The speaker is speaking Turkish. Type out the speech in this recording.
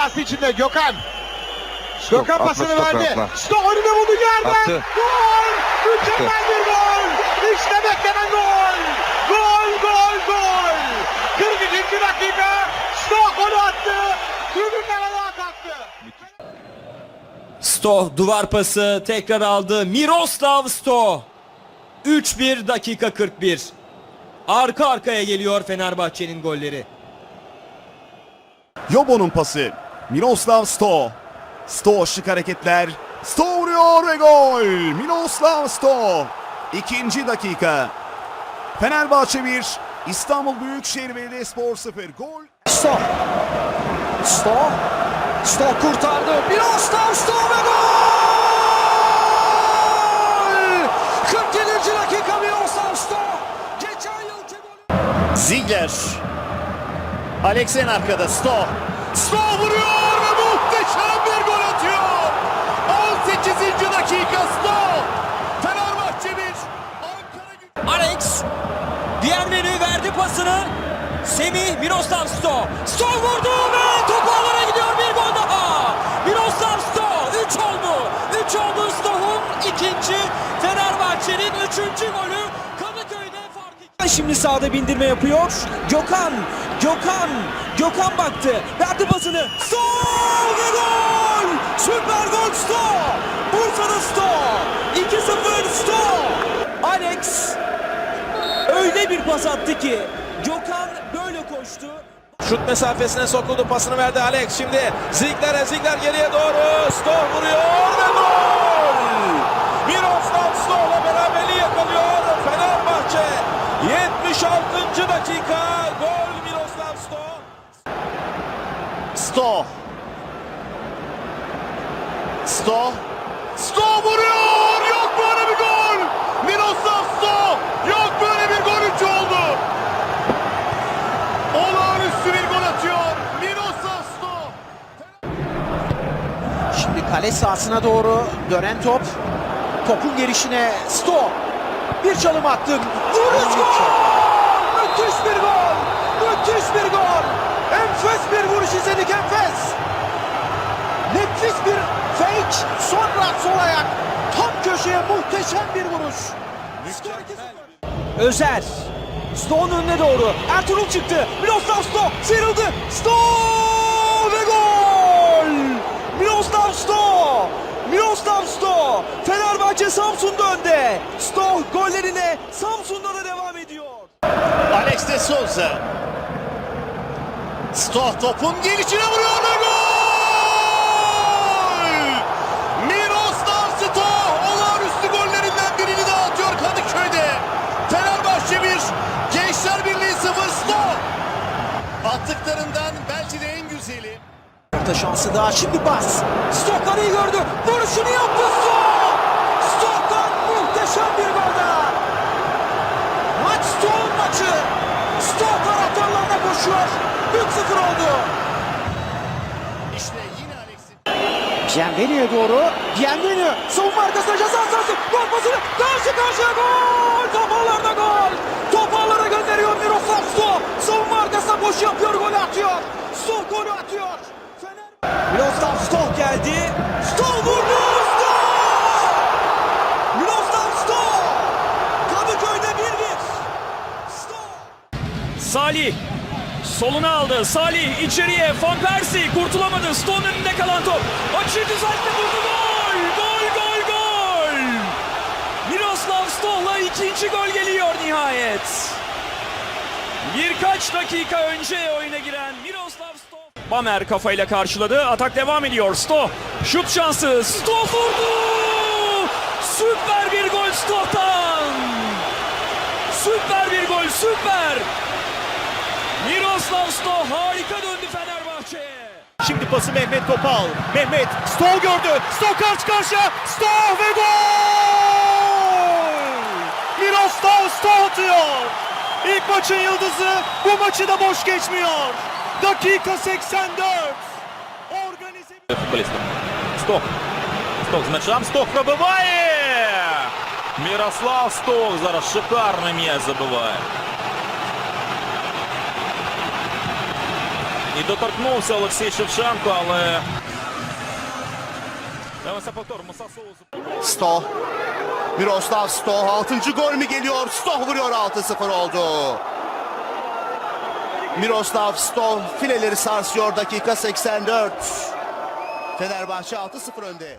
hatası içinde Gökhan. Gökhan atma, pasını stop, verdi. atma. Stop önüne buldu yerden. Attı. Gol! Mükemmel bir gol! İşte beklenen gol! Gol, gol, gol! 42. dakika Stop golü attı. Tribünler ayağa kalktı. Sto duvar pası tekrar aldı. Miroslav Sto. 3-1 dakika 41. Arka arkaya geliyor Fenerbahçe'nin golleri. Yobo'nun pası. Miroslav Sto. Sto şık hareketler. Sto vuruyor ve gol. Miroslav Sto. İkinci dakika. Fenerbahçe 1, İstanbul Büyükşehir Belediyespor 0. Gol. Sto. Sto. Sto kurtardı. Miroslav Sto ve gol! 47. dakika Miroslav Sto. Geçen yılki golü. Ziegler. Alex en arkada. Sto. Sto vuruyor ve muhteşem bir gol atıyor. 18. dakika Sto. Fenerbahçe 1. Ankara Gücü. Alex Bienvenu verdi pasını. Semih Miroslav Sto. Sto vurdu ve top ağlara gidiyor bir gol daha. Miroslav Sto 3 oldu. 3 oldu Sto'nun ikinci Fenerbahçe'nin üçüncü golü Kadıköy'de fark. Şimdi sağda bindirme yapıyor. Gökhan. Gökhan. Gökhan baktı. Verdi pasını. Sto ve gol! Süper gol Sto! Bursa'da Sto! 2-0 Sto! Alex öyle bir pas attı ki Gökhan böyle koştu. Şut mesafesine sokuldu pasını verdi Alex. Şimdi Ziegler'e Ziegler geriye doğru. Stoh vuruyor ve gol! Miroslav Stoh'la beraberliği yakalıyor Fenerbahçe. 76. dakika gol Miroslav Stoh. Sto. Sto. Sto vuruyor. Yok böyle bir gol. Miroslav Sto. Yok böyle bir gol üç oldu. Olağanüstü bir gol atıyor. Miroslav Sto. Kale sahasına doğru dönen top. Topun gelişine Sto. Bir çalım attı. Vuruş gol! Müthiş bir gol! Müthiş bir gol! Enfes bir vuruş izledik enfes. Nefis bir fake. Sonra sol ayak. Tam köşeye muhteşem bir vuruş. Sto 2-0. Özer. Sto'nun önüne doğru. Ertuğrul çıktı. Miroslav Sto sıyrıldı. Sto ve gol! Miroslav Sto! Miroslav Sto! Fenerbahçe Samsun'da önde. Sto gollerine Samsun'da da devam ediyor. Alex de Souza. Sto topun gelişine vuruyor ve gol! Miroslav Sto olağanüstü gollerinden birini daha atıyor Kadıköy'de. Fenerbahçe 1, Gençler Birliği 0 Sto. Attıklarından Orta şansı daha şimdi pas. Stokkan'ı gördü. Vuruşunu yaptı Stok. Stokkan muhteşem bir gol daha. Maç Stok'un maçı. Stok taraftarlarına koşuyor. 3-0 oldu. İşte yine Alex'in Bienvenu'ya doğru. Bienvenu. Savunma arkasına ceza sahası. Gol pasını. Karşı karşıya gol. Top ağlarda gol. Salih soluna aldı. Salih içeriye. Van Persie kurtulamadı. Stone önünde kalan top. Açı düzeltti vurdu. Gol! Gol gol gol! Miroslav Stoh'la ikinci gol geliyor nihayet. Birkaç dakika önce oyuna giren Miroslav Stoh. Bamer kafayla karşıladı. Atak devam ediyor. Stoh. Şut şansı. Stoh vurdu. Süper bir gol Stoh'tan. Süper bir gol. Süper. Miroslav Stoh harika döndü Fenerbahçe'ye. Şimdi pası Mehmet Topal. Mehmet Stoh gördü. Stoh karşı karşıya. Stoh ve gol! Miroslav Stoh atıyor. İlk maçın yıldızı bu maçı da boş geçmiyor. Dakika 84. Organize bir... Футболистом. Стох. Стох з м'ячем. Стох пробиває! Мірослав Стох зараз шикарний м'яч забиває. І доторкнувся Олексій Шевченко, але Дивимося повтор. Муса Соус. Sto. Miroslav Sto 6. gol mü geliyor? Sto vuruyor 6-0 oldu. Miroslav Sto fileleri sarsıyor dakika 84. Fenerbahçe 6-0 önde.